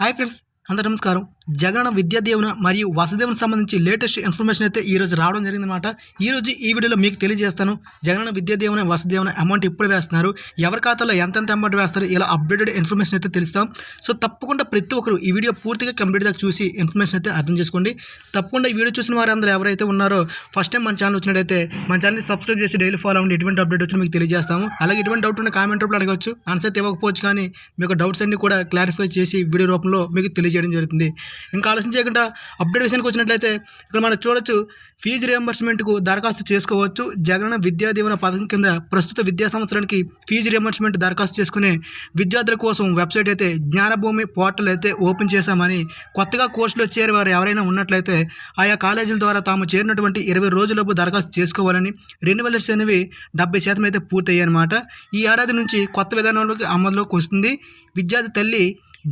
Hi friends అందరూ నమస్కారం. జగనన్న విద్యా దీవెన మరియు వసదేవన సంబంధించి లేటెస్ట్ ఇన్ఫర్మేషన్ అయితే ఈరోజు రావడం జరిగిందన్నమాట. ఈ ఈరోజు ఈ వీడియోలో మీకు తెలియజేస్తాను. జగనన్న విద్యా దీవెన వసదేవన అమౌంట్ ఇప్పుడు వేస్తున్నారు. ఎవరి ఖాతాలో ఎంతెంత అమౌంట్ వేస్తారు ఇలా అప్డేటెడ్ ఇన్ఫర్మేషన్ అయితే తెలుస్తాం. సో తప్పకుండా ప్రతి ఒక్కరు ఈ వీడియో పూర్తిగా కంప్లీట్ దాకా చూసి ఇన్ఫర్మేషన్ అయితే అర్థం చేసుకోండి. తప్పకుండా ఈ వీడియో చూసిన వారందరూ ఎవరైతే ఉన్నారో ఫస్ట్ టైం మన ఛానల్ వచ్చినట్టయితే మన ఛానల్ని సబ్స్క్రైబ్ చేసి డైలీ ఫాలో అవ్వండి. ఎటువంటి అప్డేట్ వచ్చినా మీకు తెలియజేస్తాము. అలాగే ఎటువంటి డౌట్ ఉన్న కామెంట్ రూపంలో అడగవచ్చు. ఆన్సర్ ఇవ్వకపోవచ్చు కానీ మీకు డౌట్స్ అన్ని కూడా క్లారిఫై చేసి వీడియో రూపంలో మీకు తెలియజేయడం జరుగుతుంది. ఇంకా ఆలోచన చేయకుండా అప్డేట్ విషయానికి వచ్చినట్లయితే ఇక్కడ మనం చూడొచ్చు ఫీజు రియంబర్స్మెంట్కు దరఖాస్తు చేసుకోవచ్చు. జగనన్న విద్యా దీవెన పథకం కింద ప్రస్తుత విద్యా సంవత్సరానికి ఫీజు రియంబర్స్మెంట్ దరఖాస్తు చేసుకునే విద్యార్థుల కోసం వెబ్సైట్ అయితే జ్ఞానభూమి పోర్టల్ అయితే ఓపెన్ చేశామని కొత్తగా కోర్సులో చేరే వారు ఎవరైనా ఉన్నట్లయితే ఆయా కాలేజీల ద్వారా తాము చేరినటువంటి ఇరవై రోజులలోపు దరఖాస్తు చేసుకోవాలని రెన్యువల్స్ అనేవి డెబ్బై శాతం అయితే పూర్తయ్యాయి అనమాట ఈ ఏడాది నుంచి కొత్త విధానంలోకి అమలులోకి వస్తుంది. విద్యార్థి తల్లి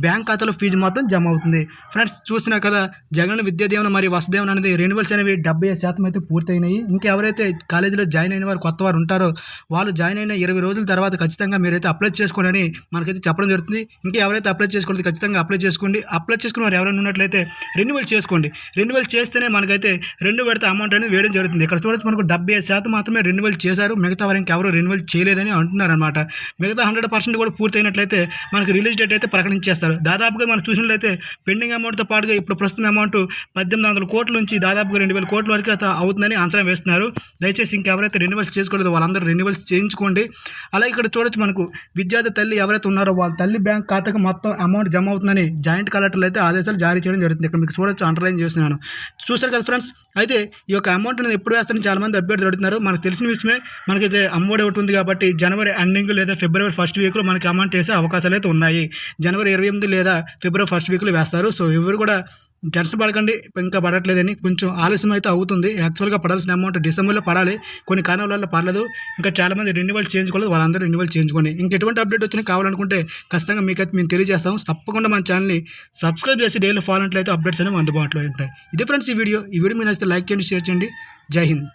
బ్యాంక్ ఖాతాలో ఫీజు మొత్తం జమ అవుతుంది. ఫ్రెండ్స్ చూస్తున్నారు కదా జగన్ విద్యాదీవన మరియు వసదేవన అనేది రెన్యువల్స్ అనేవి డెబ్బై శాతం అయితే పూర్తయినాయి. ఇంకా ఎవరైతే కాలేజీలో జాయిన్ అయిన వారు కొత్త వారు ఉంటారో వాళ్ళు జాయిన్ అయిన ఇరవై రోజుల తర్వాత ఖచ్చితంగా మీరైతే అప్లై చేసుకోండి అని మనకైతే చెప్పడం జరుగుతుంది. ఇంకా ఎవరైతే అప్లై చేసుకోలేదు ఖచ్చితంగా అప్లై చేసుకోండి. అప్లై చేసుకున్న వారు ఎవరైనా ఉన్నట్లయితే రెన్యువల్ చేసుకోండి. రెన్యువల్ చేస్తేనే మనకైతే రెండు పెడితే అమౌంట్ అనేది వేయడం జరుగుతుంది. ఇక్కడ చూడొచ్చు మనకు డెబ్బై శాతం మాత్రమే రెన్యువల్ చేశారు. మిగతా వారు ఇంకెవరు రెన్యువల్ చేయలేదని అంటున్నారు అనమాట మిగతా హండ్రెడ్ పర్సెంట్ కూడా పూర్తయినట్లయితే మనకి రిలీజ్ డేట్ అయితే ప్రకటించేస్తారు. దాదాపుగా మనం చూసినట్లయితే పెండింగ్ అమౌంట్తో పాటుగా ఇప్పుడు ప్రస్తుతం అమౌంట్ పద్దెనిమిది వందల కోట్ల నుంచి దాదాపుగా రెండు వేల కోట్ల వరకు అయితే అవుతుందని అంచనా వేస్తున్నారు. దయచేసి ఇంకెవరైతే రెన్యువల్స్ చేసుకోలేదు వాళ్ళందరూ రెన్యువల్స్ చేయించుకోండి. అలాగే ఇక్కడ చూడొచ్చు మనకు విద్యార్థి తల్లి ఎవరైతే ఉన్నారో వాళ్ళ తల్లి బ్యాంక్ ఖాతాకు మొత్తం అమౌంట్ జమ అవుతుందని జాయింట్ కలెక్టర్లు అయితే ఆదేశాలు జారీ చేయడం జరుగుతుంది. ఇక్కడ మీకు చూడొచ్చు అండర్లైన్ చేస్తున్నాను. చూస్తారు కదా ఫ్రెండ్స్ అయితే ఈ యొక్క అమౌంట్ అనేది ఎప్పుడు వేస్తారని చాలా మంది అభ్యర్థులు అడుగుతున్నారు. మనకు తెలిసిన విషయమే మనకైతే అమ్మఒడి ఒకటి ఉంది కాబట్టి జనవరి ఎండింగ్ లేదా ఫిబ్రవరి ఫస్ట్ వీక్లో మనకి అమౌంట్ వేసే అవకాశాలు అయితే ఉన్నాయి. జనవరి ఇరవై ఎనిమిది లేదా ఫిబ్రవరి ఫస్ట్ వీక్లో వేస్తారు. సో ఎవరు కూడా టెన్షన్ పడకండి ఇంకా పడట్లేదని కొంచెం ఆలస్యం అయితే అవుతుంది. యాక్చువల్గా పడాల్సిన అమౌంట్ డిసెంబర్లో పడాలి. కొన్ని కారణాల వల్ల పడలేదు. ఇంకా చాలామంది రెన్యువల్ చేయించుకోలేదు వాళ్ళందరూ రెన్యువల్ చేయించుకోండి ఇంకా ఎటువంటి అప్డేట్ వచ్చినా కావాలనుకుంటే ఖచ్చితంగా మీకైతే మేము తెలియజేస్తాం. తప్పకుండా మన ఛానల్ని సబ్స్క్రైబ్ చేసి డైలీ ఫాలో అయితే అప్డేట్స్ అనేవి అందుబాటులో ఉంటాయి. ఇది ఫ్రెండ్స్ ఈ వీడియో. ఈ వీడియో మీరు నచ్చితే లైక్ చేయండి షేర్ చేయండి. జై హింద్.